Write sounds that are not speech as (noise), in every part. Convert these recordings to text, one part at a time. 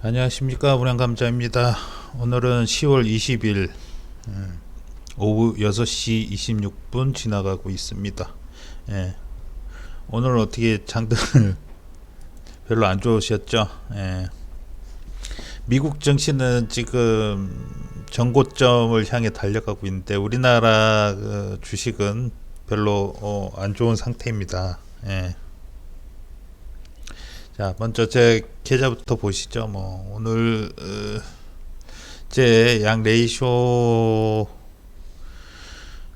안녕하십니까 문양감자입니다. 오늘은 10월 20일 음, 오후 6시 26분 지나가고 있습니다. 예. 오늘 어떻게 장들 (laughs) 별로 안 좋으셨죠? 예. 미국 증시는 지금 전고점을 향해 달려가고 있는데 우리나라 그 주식은 별로 어, 안 좋은 상태입니다. 예. 자, 먼저 제 계좌부터 보시죠. 뭐 오늘 어, 제양 레이쇼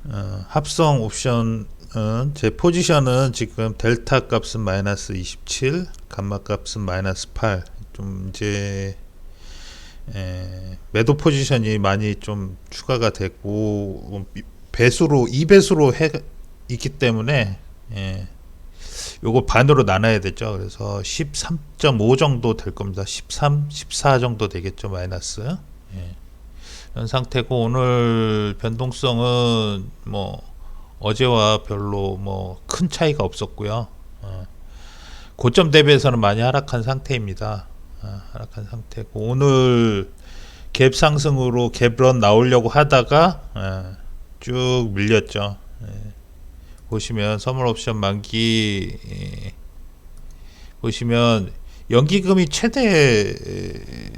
어, 합성 옵션 어, 제 포지션은 지금 델타 값은 마이너스 27, 감마 값은 마이너스 8. 좀 이제 에, 매도 포지션이 많이 좀 추가가 되고 배수로 2배수로 해 있기 때문에 예. 요거 반으로 나눠야 되죠. 그래서 13.5 정도 될 겁니다. 13, 14 정도 되겠죠. 마이너스. 예. 이런 상태고 오늘 변동성은 뭐 어제와 별로 뭐 큰 차이가 없었고요. 어. 고점 대비해서는 많이 하락한 상태입니다. 어, 하락한 상태고 오늘 갭 상승으로 갭런 나오려고 하다가 예, 쭉 밀렸죠. 예. 보시면 선물 옵션 만기 예, 보시면 연기금이 최대 에,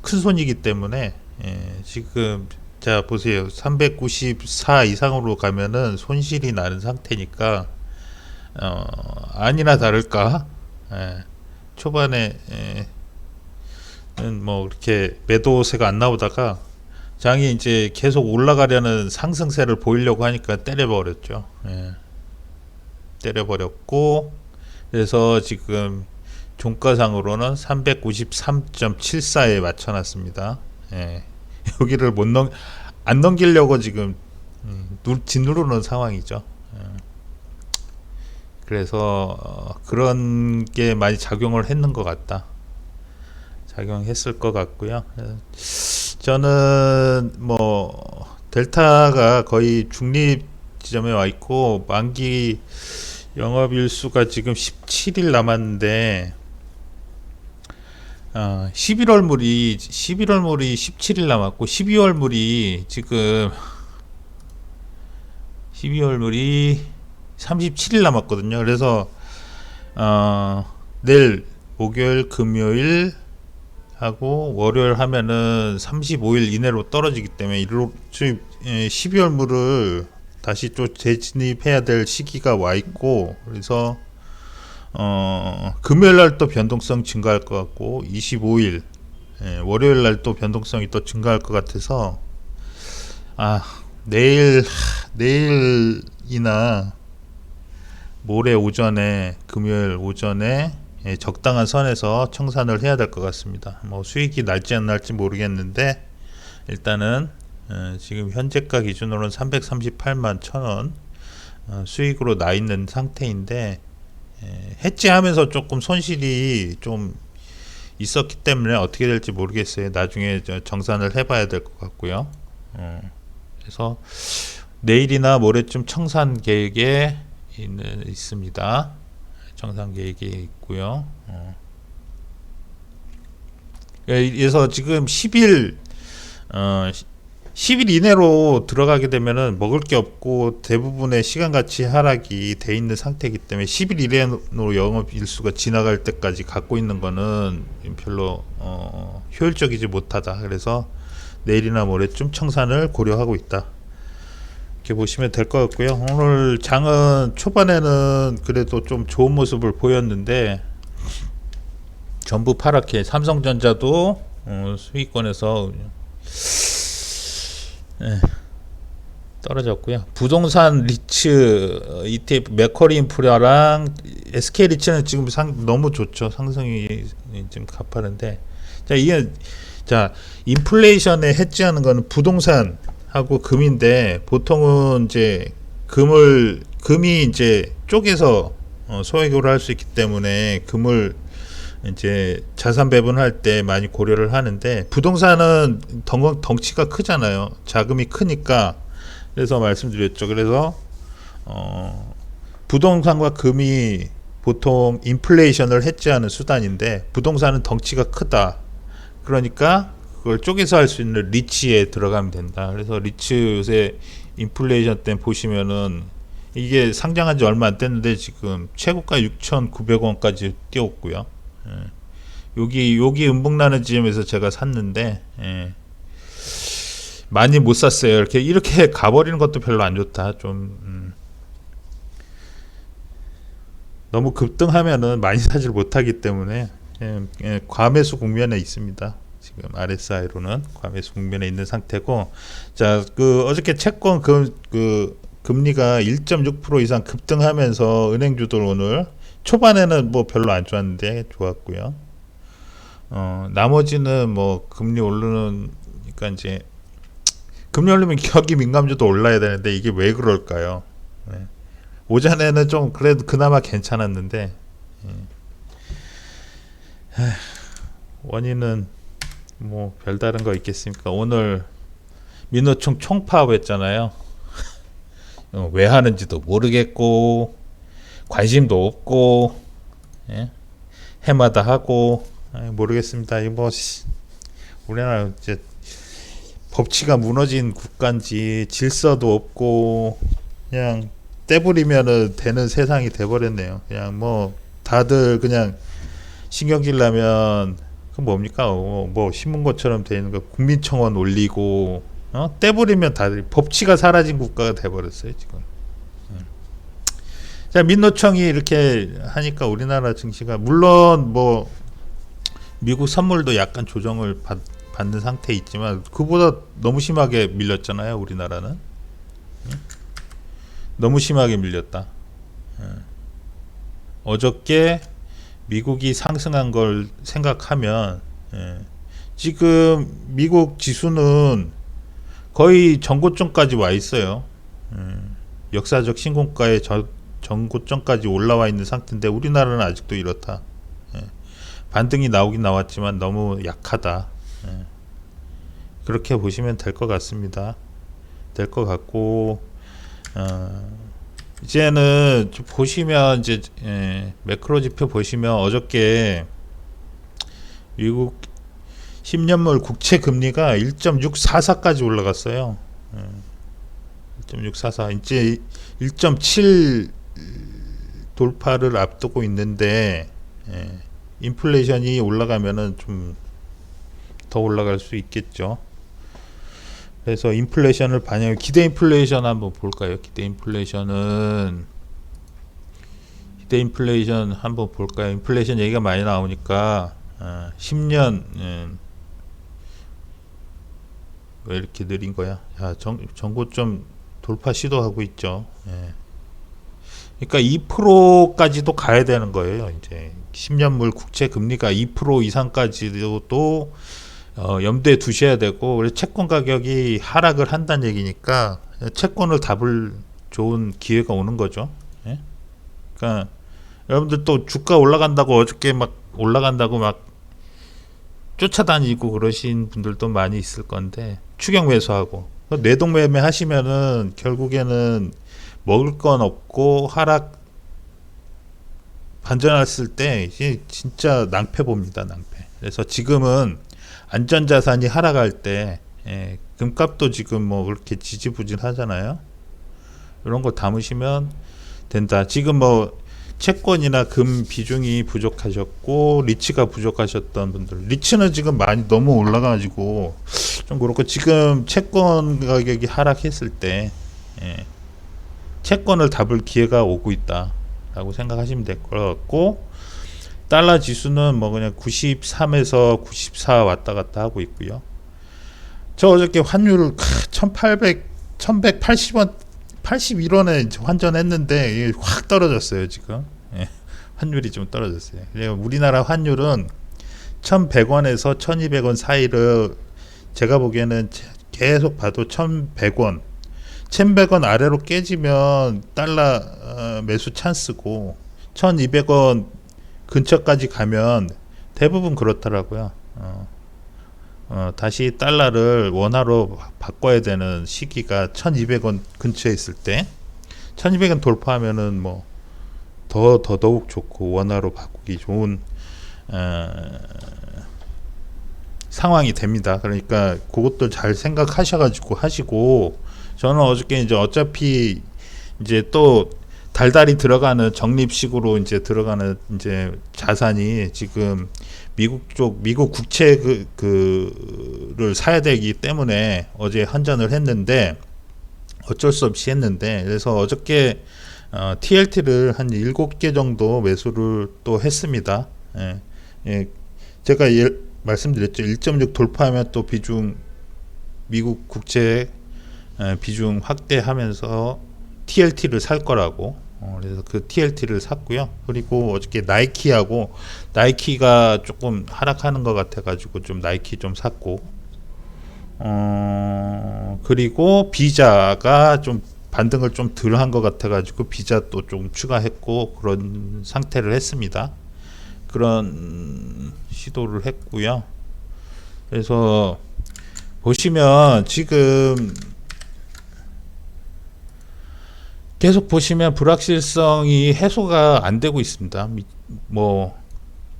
큰 손이기 때문에 예, 지금 자 보세요. 394 이상으로 가면은 손실이 나는 상태니까 어, 아니나 다를까 예, 초반에 예, 는뭐 그렇게 매도세가 안 나오다가 장이 이제 계속 올라가려는 상승세를 보이려고 하니까 때려버렸죠. 예. 때려버렸고 그래서 지금 종가상으로는 393.74에 맞춰놨습니다. 예. (laughs) 여기를 못 넘, 안 넘기려고 지금 음, 누, 짓누르는 상황이죠. 예. 그래서 어, 그런 게 많이 작용을 했는 것 같다. 작용했을 것 같고요. 예. 저는 뭐 델타가 거의 중립 지점에 와 있고 만기 영업 일수가 지금 17일 남았는데 어, 11월 물이 11월 물이 17일 남았고 12월 물이 지금 12월 물이 37일 남았거든요. 그래서 어, 내일 목요일 금요일 하고 월요일 하면은 35일 이내로 떨어지기 때문에 이로 지금 12월 물을 다시 또 재진입해야 될 시기가 와 있고 그래서 어 금요일 날 또 변동성 증가할 것 같고 25일 예, 월요일 날 또 변동성이 또 증가할 것 같아서 아 내일 내일이나 모레 오전에 금요일 오전에 예, 적당한 선에서 청산을 해야 될 것 같습니다. 뭐 수익이 날지 안 날지 모르겠는데 일단은 어, 지금 현재가 기준으로는 338만 천원 어, 수익으로 나 있는 상태인데 예, 해지하면서 조금 손실이 좀 있었기 때문에 어떻게 될지 모르겠어요. 나중에 정산을 해봐야 될 것 같고요. 어, 그래서 내일이나 모레쯤 청산 계획에 있는, 있습니다. 정상 계획이 있고요. 어. 그래서 지금 10일 어 10일 이내로 들어가게 되면은 먹을 게 없고 대부분의 시간 가치 하락이 돼 있는 상태이기 때문에 10일 이내로 영업 일수가 지나갈 때까지 갖고 있는 거는 별로 어 효율적이지 못하다. 그래서 내일이나 모레쯤 청산을 고려하고 있다. 이렇게 보시면 될 것 같고요. 오늘 장은 초반에는 그래도 좀 좋은 모습을 보였는데 전부 파랗게 삼성전자도 어, 수익권에서 네, 떨어졌고요. 부동산 리츠 ETF 맥커리 인프라랑 SK 리츠는 지금 상 너무 좋죠. 상승이 지금 가파른데 자 이게 자 인플레이션에 해지하는 거는 부동산 하고 금인데 보통은 이제 금을 금이 이제 쪼개서 어, 소액으로 할수 있기 때문에 금을 이제 자산 배분할 때 많이 고려를 하는데 부동산은 덩, 덩치가 크잖아요. 자금이 크니까 그래서 말씀드렸죠. 그래서 어, 부동산과 금이 보통 인플레이션을 해지하는 수단인데 부동산은 덩치가 크다. 그러니까 그걸 쪼개서 할 수 있는 리치에 들어가면 된다. 그래서 리치 요새 인플레이션 때 보시면은 이게 상장한 지 얼마 안 됐는데 지금 최고가 6,900원까지 뛰었고요. 예. 여기 여기 음봉나는 지점에서 제가 샀는데 예. 많이 못 샀어요. 이렇게 이렇게 (laughs) 가버리는 것도 별로 안 좋다. 좀 음. 너무 급등하면은 많이 사질 못하기 때문에 예, 예, 과매수 국면에 있습니다. 지금 RSI로는 과매수 국면에 있는 상태고 자 그 어저께 채권 그, 그 금리가 1.6% 이상 급등하면서 은행주들 오늘 초반에는 뭐 별로 안 좋았는데 좋았고요. 어 나머지는 뭐 금리 오르는 그러니까 이제 금리 오르면 경기 민감주도 올라야 되는데 이게 왜 그럴까요? 네. 오전에는 좀 그래도 그나마 괜찮았는데 예. 원인은 뭐 별다른 거 있겠습니까? 오늘 민노총 총파업했잖아요. (laughs) 어, 왜 하는지도 모르겠고 관심도 없고 예? 해마다 하고 아이, 모르겠습니다. 이거 뭐 씨, 우리나라 이제 법치가 무너진 국가인지 질서도 없고 그냥 떼부리면은 되는 세상이 돼버렸네요. 그냥 뭐 다들 그냥 신경질 나면 그 뭡니까? 어, 뭐 신문고처럼 돼 있는 거 국민청원 올리고 어? 떼부리면 다들 법치가 사라진 국가가 돼버렸어요 지금. 음. 자 민노총이 이렇게 하니까 우리나라 증시가 물론 뭐 미국 선물도 약간 조정을 받, 받는 상태에 있지만 그보다 너무 심하게 밀렸잖아요 우리나라는. 음? 너무 심하게 밀렸다. 예. 어저께 미국이 상승한 걸 생각하면 예. 지금 미국 지수는 거의 전고점까지 와 있어요. 예. 역사적 신고가의 저, 전고점까지 올라와 있는 상태인데 우리나라는 아직도 이렇다. 예. 반등이 나오긴 나왔지만 너무 약하다. 예. 그렇게 보시면 될 것 같습니다. 될 것 같고 어, 이제는 좀 보시면 이제 예, 매크로 지표 보시면 어저께 미국 10년물 국채 금리가 1.644까지 올라갔어요. 예, 1.644 이제 1.7 돌파를 앞두고 있는데 예, 인플레이션이 올라가면은 좀 더 올라갈 수 있겠죠. 그래서 인플레이션을 반영 기대 인플레이션 한번 볼까요? 기대 인플레이션은 기대 인플레이션 한번 볼까요? 인플레이션 얘기가 많이 나오니까 어, 10년 음, 왜 이렇게 느린 거야? 야, 정, 정고점 돌파 시도하고 있죠. 예. 그러니까 2%까지도 가야 되는 거예요. 이제 10년물 국채 금리가 2% 이상까지도 또 어, 염두에 두셔야 되고 우리 채권 가격이 하락을 한다는 얘기니까 채권을 답을 좋은 기회가 오는 거죠. 예? 그러니까 여러분들 또 주가 올라간다고 어저께 막 올라간다고 막 쫓아다니고 그러신 분들도 많이 있을 건데 추격 매수하고 내동 매매 하시면은 결국에는 먹을 건 없고 하락 반전했을 때 이제 진짜 낭패 봅니다 낭패. 그래서 지금은 안전자산이 하락할 때 예, 금값도 지금 뭐 그렇게 지지부진하잖아요. 이런 거 담으시면 된다. 지금 뭐 채권이나 금 비중이 부족하셨고 리치가 부족하셨던 분들 리치는 지금 많이 너무 올라가지고 좀 그렇고 지금 채권 가격이 하락했을 때 예, 채권을 답을 기회가 오고 있다라고 생각하시면 될 것 같고 달러 지수는 뭐 그냥 93에서 94 왔다 갔다 하고 있고요. 저 어저께 환율을 1800 1180원 81원에 환전했는데 확 떨어졌어요, 지금. 예, 환율이 좀 떨어졌어요. 우리나라 환율은 1100원에서 1200원 사이를 제가 보기에는 계속 봐도 1100원 1100원 아래로 깨지면 달러 어, 매수 찬스고 1200원 근처까지 가면 대부분 그렇더라고요. 어, 어, 다시 달러를 원화로 바꿔야 되는 시기가 1200원 근처에 있을 때 1200원 돌파하면은 뭐 더 더더욱 좋고 원화로 바꾸기 좋은 어, 상황이 됩니다. 그러니까 그것도 잘 생각하셔가지고 하시고 저는 어저께 이제 어차피 이제 또 달달이 들어가는 적립식으로 이제 들어가는 이제 자산이 지금 미국 쪽 미국 국채 그, 그를 사야 되기 때문에 어제 환전을 했는데 어쩔 수 없이 했는데 그래서 어저께 어, TLT를 한 일곱 개 정도 매수를 또 했습니다. 예, 예, 제가 예, 말씀드렸죠. 1.6 돌파하면 또 비중 미국 국채 에, 비중 확대하면서 TLT를 살 거라고. 어, 그래서 그 TLT를 샀고요. 그리고 어저께 나이키하고 나이키가 조금 하락하는 것 같아가지고 좀 나이키 좀 샀고. 어, 그리고 비자가 좀 반등을 좀 덜 한 것 같아가지고 비자 또 좀 추가했고 그런 상태를 했습니다. 그런 시도를 했고요. 그래서 보시면 지금 계속 보시면 불확실성이 해소가 안 되고 있습니다. 미- 뭐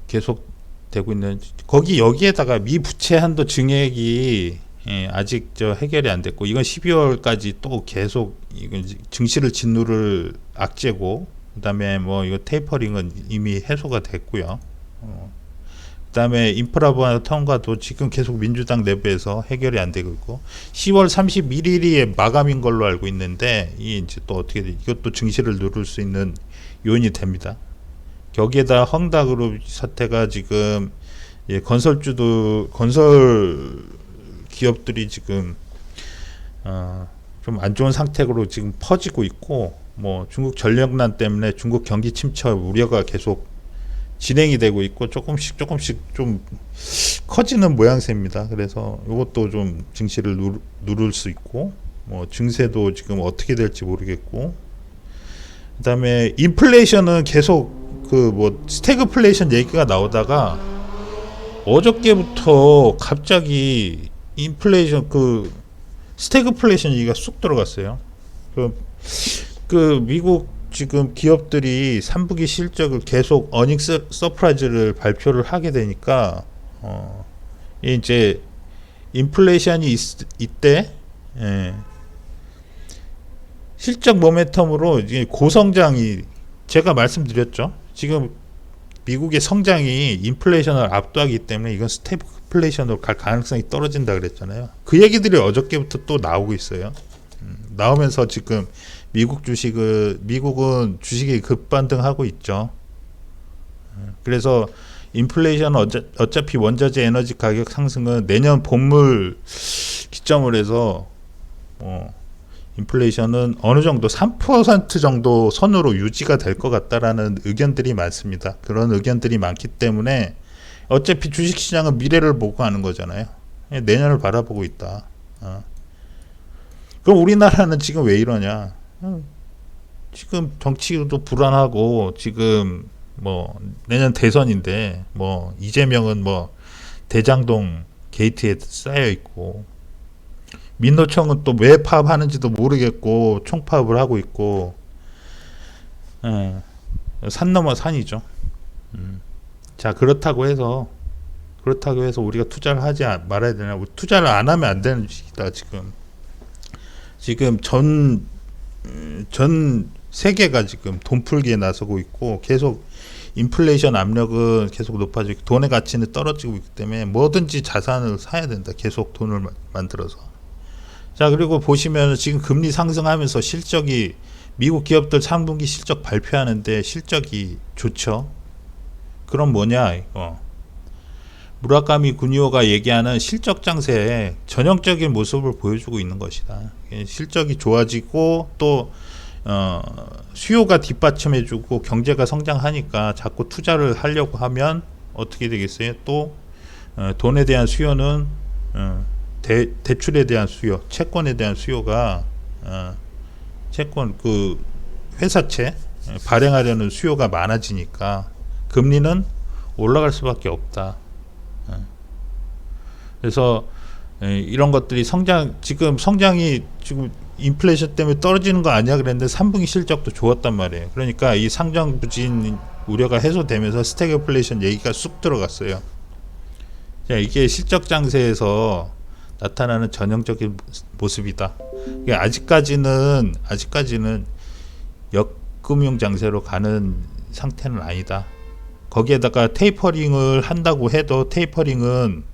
계속 되고 있는 거기 여기에다가 미 부채 한도 증액이 예, 아직 저 해결이 안 됐고 이건 12월까지 또 계속 이건 증시를 짓누를 악재고 그다음에 뭐 이거 테이퍼링은 이미 해소가 됐고요. 어, 그다음에 인프라 보안 통과도 지금 계속 민주당 내부에서 해결이 안 되고 있고 10월 31일이 마감인 걸로 알고 있는데 이 이제 또 어떻게 돼? 이것도 증시를 누를 수 있는 요인이 됩니다. 거기에다 헝다그룹 사태가 지금 예, 건설주도 건설 기업들이 지금 어, 좀 안 좋은 상태로 지금 퍼지고 있고 뭐 중국 전력난 때문에 중국 경기 침체 우려가 계속 진행이 되고 있고 조금씩 조금씩 좀 커지는 모양새입니다. 그래서 이것도 좀 증시를 누, 누를 수 있고 뭐 증세도 지금 어떻게 될지 모르겠고 그다음에 인플레이션은 계속 그 뭐 스태그플레이션 얘기가 나오다가 어저께부터 갑자기 인플레이션 그 스태그플레이션 얘기가 쑥 들어갔어요. 그, 그 미국 지금 기업들이 3분기 실적을 계속 서, 서프라이즈를 발표를 하게 되니까 어 이제 인플레이션이 있, 있대 예. 실적 모멘텀으로 이제 고성장이 제가 말씀드렸죠. 지금 미국의 성장이 인플레이션을 압도하기 때문에 이건 스태그플레이션으로 갈 가능성이 떨어진다 그랬잖아요. 그 얘기들이 어저께부터 또 나오고 있어요. 음, 나오면서 지금 미국 주식을 미국은 주식이 급반등하고 있죠. 음, 그래서 인플레이션 어차, 어차피 원자재 에너지 가격 상승은 내년 봄을 기점으로 해서 뭐 인플레이션은 어느 정도 3% 정도 선으로 유지가 될 것 같다라는 의견들이 많습니다. 그런 의견들이 많기 때문에 어차피 주식시장은 미래를 보고 하는 거잖아요. 내년을 바라보고 있다. 어. 그럼 우리나라는 지금 왜 이러냐? 어, 지금 정치도 불안하고 지금 뭐 내년 대선인데 뭐 이재명은 뭐 대장동 게이트에 쌓여 있고 민노총은 또 왜 파업하는지도 모르겠고 총파업을 하고 있고 예, 산 넘어 산이죠. 음. 자 그렇다고 해서 그렇다고 해서 우리가 투자를 하지 아- 말아야 되나? 우리 투자를 안 하면 안 되는 시기다 지금. 지금 전, 음, 전 세계가 지금 돈 풀기에 나서고 있고 계속 인플레이션 압력은 계속 높아지고 돈의 가치는 떨어지고 있기 때문에 뭐든지 자산을 사야 된다. 계속 돈을 마- 만들어서. 자, 그리고 보시면 지금 금리 상승하면서 실적이 미국 기업들 3분기 실적 발표하는데 실적이 좋죠. 그럼 뭐냐, 이거. 무라카미 구니오가 얘기하는 실적 장세의 전형적인 모습을 보여주고 있는 것이다. 예, 실적이 좋아지고 또 어, 수요가 뒷받침해주고 경제가 성장하니까 자꾸 투자를 하려고 하면 어떻게 되겠어요? 또 어, 돈에 대한 수요는 어, 대, 대출에 대한 수요, 채권에 대한 수요가 어, 채권 그 회사채 예, 발행하려는 수요가 많아지니까 금리는 올라갈 수밖에 없다. 예. 그래서 예, 이런 것들이 성장 지금 성장이 지금 인플레이션 때문에 떨어지는 거 아니야 그랬는데 3분기 실적도 좋았단 말이에요. 그러니까 이 상장 부진 우려가 해소되면서 스태그플레이션 얘기가 쑥 들어갔어요. 자, 이게 실적 장세에서 나타나는 전형적인 모습이다. 아직까지는 아직까지는 역금융 장세로 가는 상태는 아니다. 거기에다가 테이퍼링을 한다고 해도 테이퍼링은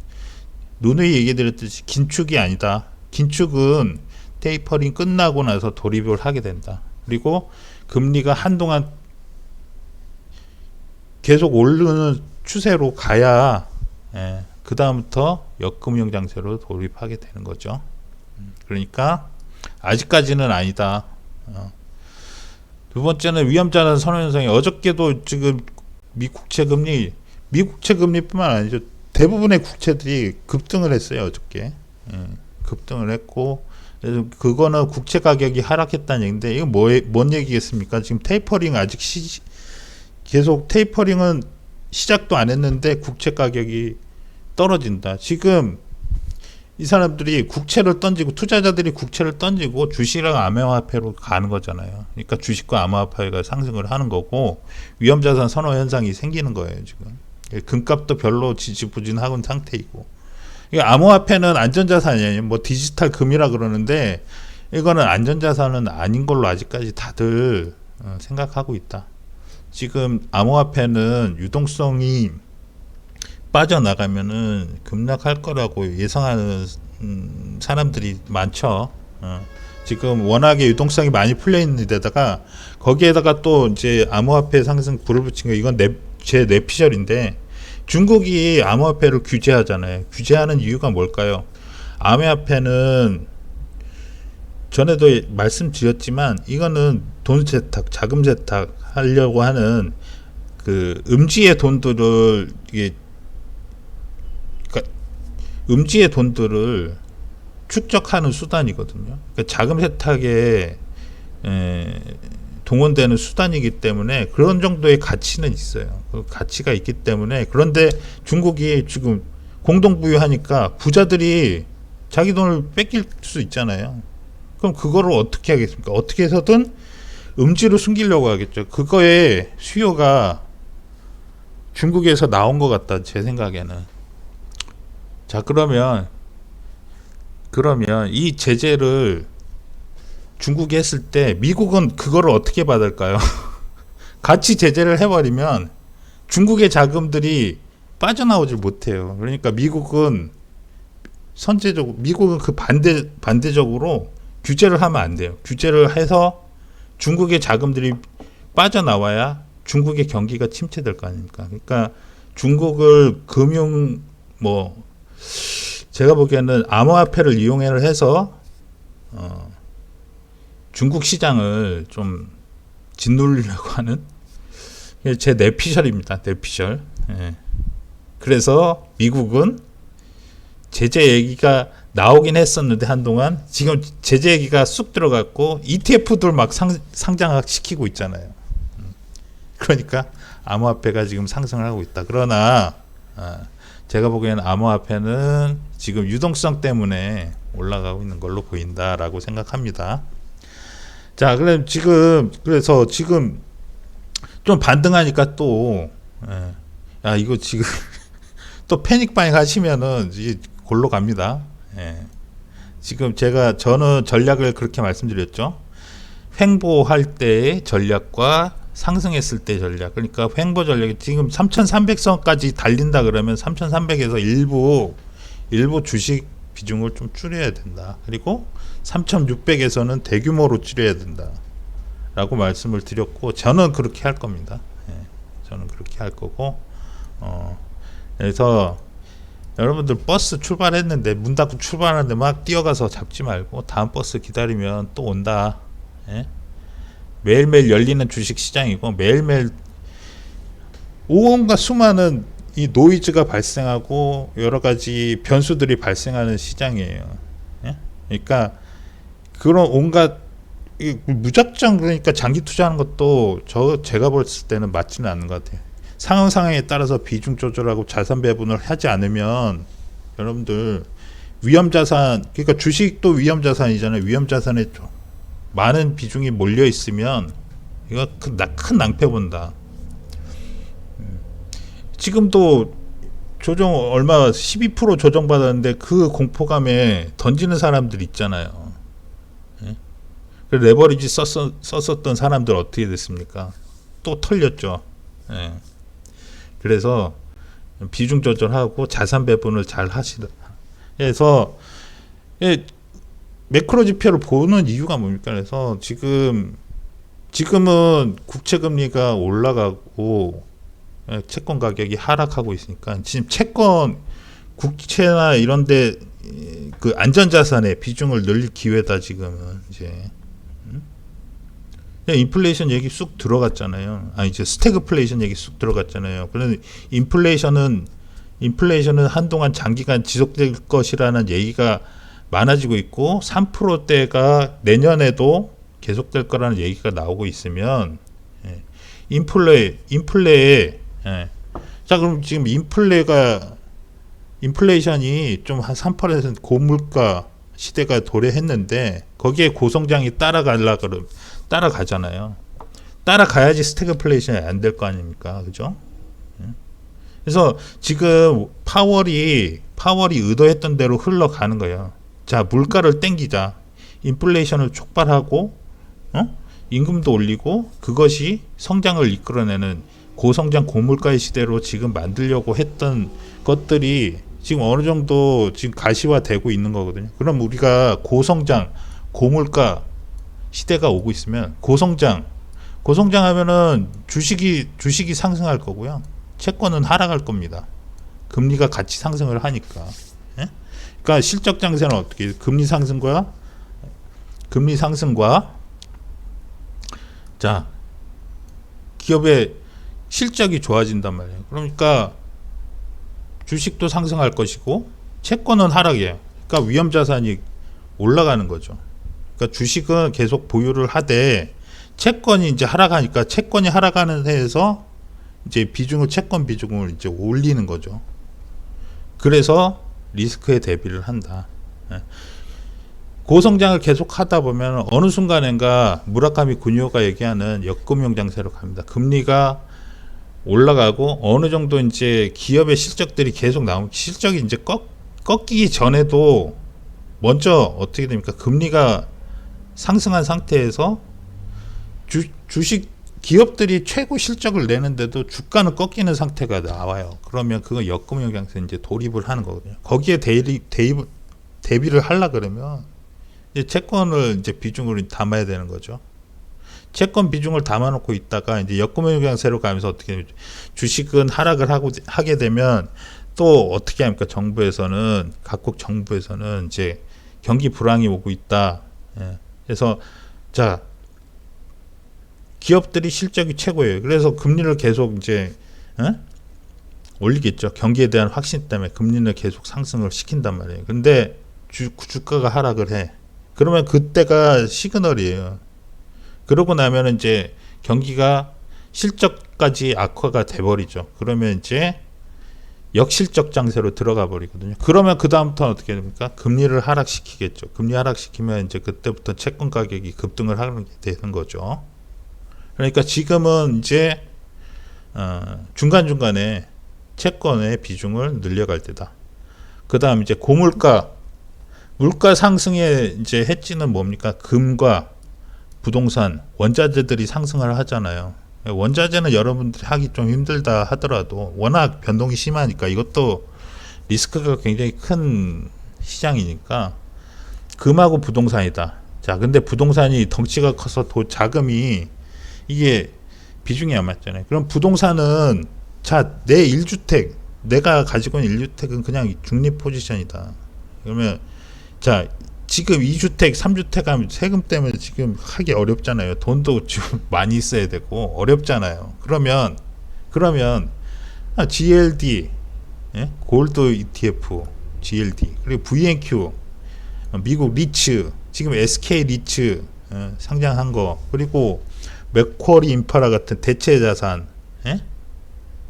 누누이 얘기 드렸듯이 긴축이 아니다. 긴축은 테이퍼링 끝나고 나서 돌입을 하게 된다. 그리고 금리가 한동안 계속 오르는 추세로 가야 예, 그 다음부터 역금융 장세로 돌입하게 되는 거죠. 음, 그러니까 아직까지는 아니다. 어. 두 번째는 위험자산 선호 현상이 어저께도 지금 미 국채 금리 미 국채 금리뿐만 아니죠. 대부분의 국채들이 급등을 했어요 어저께. 예, 급등을 했고 그거는 국채 가격이 하락했다는 얘기인데 이거 뭐, 뭔 얘기겠습니까? 지금 테이퍼링 아직 시, 계속 테이퍼링은 시작도 안 했는데 국채 가격이 떨어진다. 지금 이 사람들이 국채를 던지고 투자자들이 국채를 던지고 주식이랑 암호화폐로 가는 거잖아요. 그러니까 주식과 암호화폐가 상승을 하는 거고 위험자산 선호 현상이 생기는 거예요 지금. 금값도 별로 지지부진하고 상태이고. 이게 암호화폐는 안전자산이에요. 뭐 디지털 금이라 그러는데 이거는 안전자산은 아닌 걸로 아직까지 다들 어, 생각하고 있다. 지금 암호화폐는 유동성이 빠져나가면은 급락할 거라고 예상하는 음, 사람들이 많죠. 어. 지금 워낙에 유동성이 많이 풀려 있는 데다가 거기에다가 또 이제 암호화폐 상승 불을 붙인 거 이건 내, 제 내피셜인데 중국이 암호화폐를 규제하잖아요. 규제하는 이유가 뭘까요? 암호화폐는 전에도 말씀드렸지만 이거는 돈 세탁, 자금 세탁 하려고 하는 그 음지의 돈들을 이게 그러니까 음지의 돈들을 축적하는 수단이거든요. 그러니까 자금 세탁에 에, 동원되는 수단이기 때문에 그런 정도의 가치는 있어요. 그 가치가 있기 때문에 그런데 중국이 지금 공동 부유하니까 부자들이 자기 돈을 뺏길 수 있잖아요. 그럼 그거를 어떻게 하겠습니까? 어떻게 해서든 음지로 숨기려고 하겠죠. 그거에 수요가 중국에서 나온 것 같다. 제 생각에는. 자 그러면 그러면 이 제재를 중국이 했을 때 미국은 그거를 어떻게 받을까요? (laughs) 같이 제재를 해버리면 중국의 자금들이 빠져나오질 못해요. 그러니까 미국은 선제적으로 미국은 그 반대 반대적으로 규제를 하면 안 돼요. 규제를 해서 중국의 자금들이 빠져나와야 중국의 경기가 침체될 거 아닙니까? 그러니까 중국을 금융 뭐 제가 보기에는 암호화폐를 이용을 해서 어, 중국 시장을 좀 짓누르려고 (laughs) 하는 제 내피셜입니다. 내피셜. 예. 그래서 미국은 제재 얘기가 나오긴 했었는데 한동안 지금 제재 얘기가 쑥 들어갔고 ETF들 막 상, 상장 시키고 있잖아요. 음. 그러니까 암호화폐가 지금 상승을 하고 있다. 그러나 아, 제가 보기에는 암호화폐는 지금 유동성 때문에 올라가고 있는 걸로 보인다라고 생각합니다. 자, 그럼 지금 그래서 지금 좀 반등하니까 또 예. 야, 이거 지금 (laughs) 또 패닉 바잉 하시면은 이게 골로 갑니다. 예. 지금 제가 저는 전략을 그렇게 말씀드렸죠. 횡보할 때의 전략과 상승했을 때 전략. 그러니까 횡보 전략이 지금 3,300선까지 달린다 그러면 3,300에서 일부 일부 주식 비중을 좀 줄여야 된다. 그리고 3,600에서는 대규모로 줄여야 된다. 라고 말씀을 드렸고 저는 그렇게 할 겁니다. 예, 저는 그렇게 할 거고 어, 그래서 여러분들 버스 출발했는데 문 닫고 출발하는데 막 뛰어가서 잡지 말고 다음 버스 기다리면 또 온다. 예? 매일매일 열리는 주식 시장이고 매일매일 온갖 수많은 이 노이즈가 발생하고 여러 가지 변수들이 발생하는 시장이에요. 예? 그러니까 그런 온갖 무작정 그러니까 장기 투자하는 것도 저 제가 봤을 때는 맞지는 않는 것 같아요. 상황 상황에 따라서 비중 조절하고 자산 배분을 하지 않으면 여러분들 위험 자산 그러니까 주식도 위험 자산이잖아요. 위험 자산에 좀 많은 비중이 몰려 있으면 이거 큰, 나- 큰 낭패 본다. 음. 지금도 조정 얼마 12% 조정 받았는데 그 공포감에 던지는 사람들 있잖아요. 레버리지 썼, 썼었던 사람들 어떻게 됐습니까? 또 털렸죠. 예. 그래서 비중 조절하고 자산 배분을 잘 하시다. 그래서 예, 매크로 지표를 보는 이유가 뭡니까? 그래서 지금 지금은 국채 금리가 올라가고 예, 채권 가격이 하락하고 있으니까 지금 채권 국채나 이런데 이, 그 안전자산의 비중을 늘릴 기회다 지금은 이제 인플레이션 얘기 쑥 들어갔잖아요. 아 이제 스태그플레이션 얘기 쑥 들어갔잖아요. 그런데 인플레이션은 인플레이션은 한동안 장기간 지속될 것이라는 얘기가 많아지고 있고 3%대가 내년에도 계속될 거라는 얘기가 나오고 있으면 예, 인플레 인플레에 예. 자 그럼 지금 인플레가 인플레이션이 좀 한 3% 고물가 시대가 도래했는데 거기에 고성장이 따라가려 그럼 따라가잖아요. 따라가야지 스태그 플레이션이 안 될 거 아닙니까, 그죠? 예. 그래서 지금 파월이 파월이 의도했던 대로 흘러가는 거예요. 자 물가를 땡기자, 인플레이션을 촉발하고, 어? 임금도 올리고 그것이 성장을 이끌어내는 고성장 고물가의 시대로 지금 만들려고 했던 것들이 지금 어느 정도 지금 가시화되고 있는 거거든요. 그럼 우리가 고성장 고물가 시대가 오고 있으면 고성장 고성장 하면은 주식이 주식이 상승할 거고요. 채권은 하락할 겁니다. 금리가 같이 상승을 하니까. 예? 그러니까 실적 장세는 어떻게? 금리 상승과 금리 상승과 자 기업의 실적이 좋아진단 말이에요. 그러니까 주식도 상승할 것이고 채권은 하락이에요. 그러니까 위험 자산이 올라가는 거죠. 그러니까 주식은 계속 보유를 하되 채권이 이제 하락하니까 채권이 하락하는 해에서 이제 비중을 채권 비중을 이제 올리는 거죠. 그래서 리스크에 대비를 한다. 예. 고성장을 계속 하다 보면 어느 순간인가 무라카미 군요가 얘기하는 역금융 장세로 갑니다. 금리가 올라가고 어느 정도 이제 기업의 실적들이 계속 나오면 실적이 이제 꺾, 꺾이기 전에도 먼저 어떻게 됩니까? 금리가 상승한 상태에서 주, 주식 기업들이 최고 실적을 내는데도 주가는 꺾이는 상태가 나와요. 그러면 그거 역금융 장세 이제 돌입을 하는 거거든요. 거기에 대비 대입 대비를 하려 그러면 이제 채권을 이제 비중을 담아야 되는 거죠. 채권 비중을 담아놓고 있다가 이제 역금융 강세로 가면서 어떻게 되죠? 주식은 하락을 하고 하게 되면 또 어떻게 합니까? 정부에서는 각국 정부에서는 이제 경기 불황이 오고 있다. 예. 그래서 자 기업들이 실적이 최고예요. 그래서 금리를 계속 이제 예? 올리겠죠. 경기에 대한 확신 때문에 금리를 계속 상승을 시킨단 말이에요. 근데 주, 주가가 하락을 해. 그러면 그때가 시그널이에요. 그러고 나면 이제 경기가 실적까지 악화가 돼버리죠. 그러면 이제 역실적 장세로 들어가 버리거든요. 그러면 그 다음부터 어떻게 됩니까? 금리를 하락시키겠죠. 금리 하락시키면 이제 그때부터 채권 가격이 급등을 하게 되는 거죠. 그러니까 지금은 이제 어, 중간 중간에 채권의 비중을 늘려갈 때다. 그 다음 이제 고물가 물가 상승의 이제 해지는 뭡니까? 금과 부동산, 원자재들이 상승을 하잖아요. 원자재는 여러분들이 하기 좀 힘들다 하더라도 워낙 변동이 심하니까 이것도 리스크가 굉장히 큰 시장이니까 금하고 부동산이다. 자, 근데 부동산이 덩치가 커서 도 자금이 이게 비중이 안 맞잖아요. 그럼 부동산은 자, 내 1주택, 내가 가지고 있는 1주택은 그냥 중립 포지션이다. 그러면 자, 지금 2주택, 3주택 하면 세금 때문에 지금 하기 어렵잖아요. 돈도 좀 (laughs) 많이 있어야 되고 어렵잖아요. 그러면 그러면 아, GLD, 예? 골드 ETF, GLD 그리고 VNQ, 어, 미국 리츠, 지금 SK 리츠 어, 상장한 거 그리고 맥쿼리 인파라 같은 대체 자산, 예?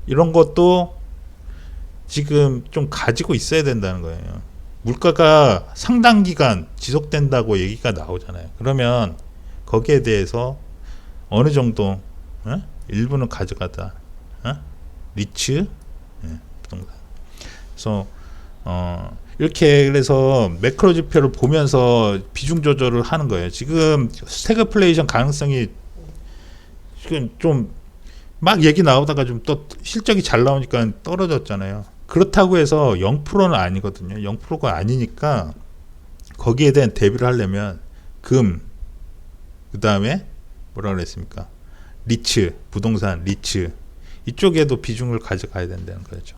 이런 것도 지금 좀 가지고 있어야 된다는 거예요. 물가가 상당 기간 지속된다고 얘기가 나오잖아요. 그러면 거기에 대해서 어느 정도 어? 일부는 가져가다 어? 리츠 예, 부동산. 그래서 어, 이렇게 그래서 매크로 지표를 보면서 비중 조절을 하는 거예요. 지금 스태그플레이션 가능성이 지금 좀 막 얘기 나오다가 좀 또 실적이 잘 나오니까 떨어졌잖아요. 그렇다고 해서 0%는 아니거든요. 0%가 아니니까 거기에 대한 대비를 하려면 금, 그 다음에 뭐라 그랬습니까? 리츠, 부동산, 리츠 이쪽에도 비중을 가져가야 된다는 거죠.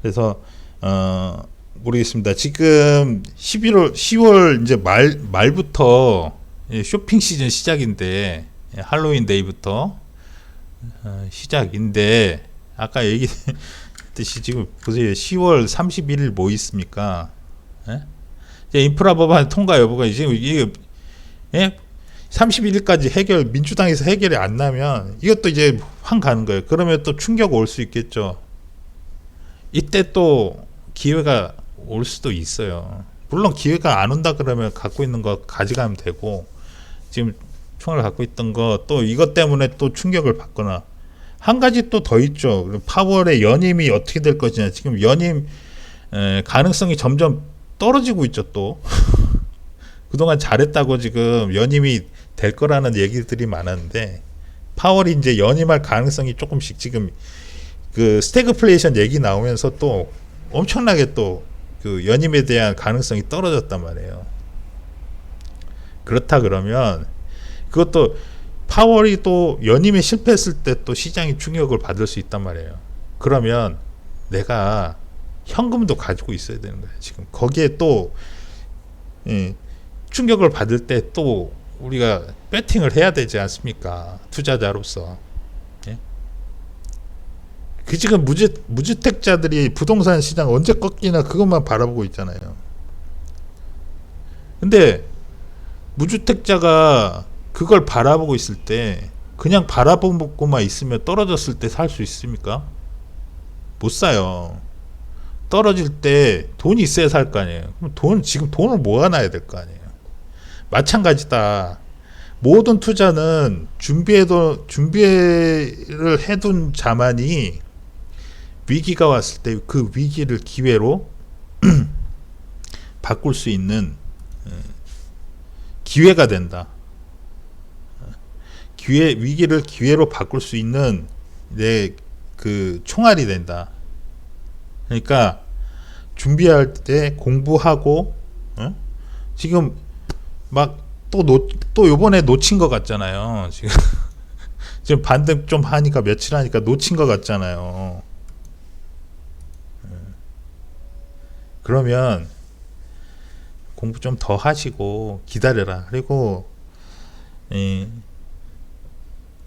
그래서 어 모르겠습니다. 지금 11월 10월 이제 말 말부터 예, 쇼핑 시즌 시작인데 예, 할로윈 데이부터 어, 시작인데 아까 얘기 했듯이 지금 보세요. 10월 31일 뭐 있습니까? 예? 인프라 법안 통과 여부가 지금 이게 예? 31일까지 해결 민주당에서 해결이 안 나면 이것도 이제 확 가는 거예요. 그러면 또 충격 올 수 있겠죠. 이때 또 기회가 올 수도 있어요. 물론 기회가 안 온다 그러면 갖고 있는 거 가져가면 되고 지금 총을 갖고 있던 거 또 이것 때문에 또 충격을 받거나 한 가지 또 더 있죠. 파월의 연임이 어떻게 될 것이냐. 지금 연임 에, 가능성이 점점 떨어지고 있죠. 또 (laughs) 그동안 잘했다고 지금 연임이 될 거라는 얘기들이 많았는데 파월이 이제 연임할 가능성이 조금씩 지금 그 스태그플레이션 얘기 나오면서 또 엄청나게 또 그 연임에 대한 가능성이 떨어졌단 말이에요. 그렇다 그러면 그것도 파월이 또 연임에 실패했을 때 또 시장이 충격을 받을 수 있단 말이에요. 그러면 내가 현금도 가지고 있어야 되는 거예요. 지금 거기에 또 예, 충격을 받을 때 또 우리가 배팅을 해야 되지 않습니까? 투자자로서. 예? 그 지금 무주, 무주택자들이 부동산 시장 언제 꺾이나 그것만 바라보고 있잖아요. 근데 무주택자가 그걸 바라보고 있을 때 그냥 바라보고만 있으면 떨어졌을 때 살 수 있습니까? 못 사요. 떨어질 때 돈이 있어야 살 거 아니에요. 그럼 돈 지금 돈을 모아놔야 될 거 아니에요. 마찬가지다. 모든 투자는 준비해도 준비를 해둔 자만이 위기가 왔을 때 그 위기를 기회로 (clears throat) 바꿀 수 있는 예, 기회가 된다. 기회 위기를 기회로 바꿀 수 있는 내 그 총알이 된다. 그러니까 준비할 때 공부하고 어? 지금 막또놓또 요번에 놓친 것 같잖아요. 지금 (laughs) 지금 반등 좀 하니까 며칠 하니까 놓친 것 같잖아요. 예. 그러면 공부 좀 더 하시고 기다려라. 그리고 이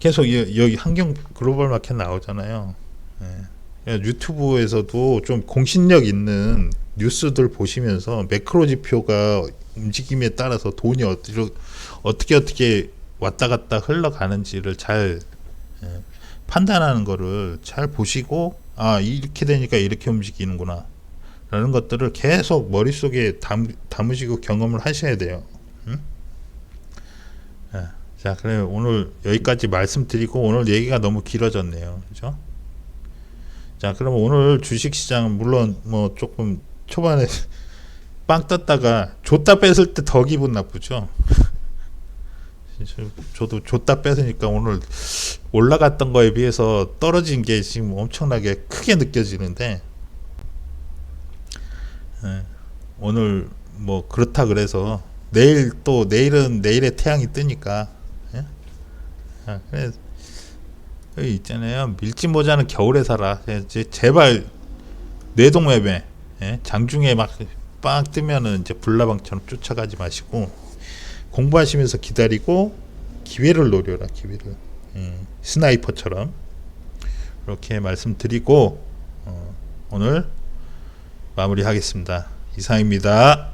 계속 여- 여기 환경 글로벌 마켓 나오잖아요. 예. 유튜브에서도 좀 공신력 있는 뉴스들 보시면서 매크로 지표가 움직임에 따라서 돈이 어떻게 어떻게 어떻게 왔다 갔다 흘러가는지를 잘 예, 판단하는 거를 잘 보시고 아 이렇게 되니까 이렇게 움직이는구나 라는 것들을 계속 머릿속에 담, 담으시고 경험을 하셔야 돼요. 자, 그래 오늘 여기까지 말씀드리고 오늘 얘기가 너무 길어졌네요. 그죠? 자, 그럼 오늘 주식 시장은 물론 뭐 조금 초반에 (laughs) 빵 떴다가 줬다 뺐을 때 더 기분 나쁘죠. (laughs) 저도 줬다 뺏으니까 오늘 올라갔던 거에 비해서 떨어진 게 지금 엄청나게 크게 느껴지는데 예, 오늘 뭐 그렇다 그래서 내일 또 내일은 내일의 태양이 뜨니까 예? 아, 그래 여기 있잖아요 밀짚 모자는 겨울에 살아 예, 제- 제발 뇌동매매 예? 장중에 막 빵 뜨면은 이제 불나방처럼 쫓아가지 마시고 공부하시면서 기다리고 기회를 노려라 기회를 음, 스나이퍼처럼 이렇게 말씀드리고 어, 오늘 마무리하겠습니다 이상입니다.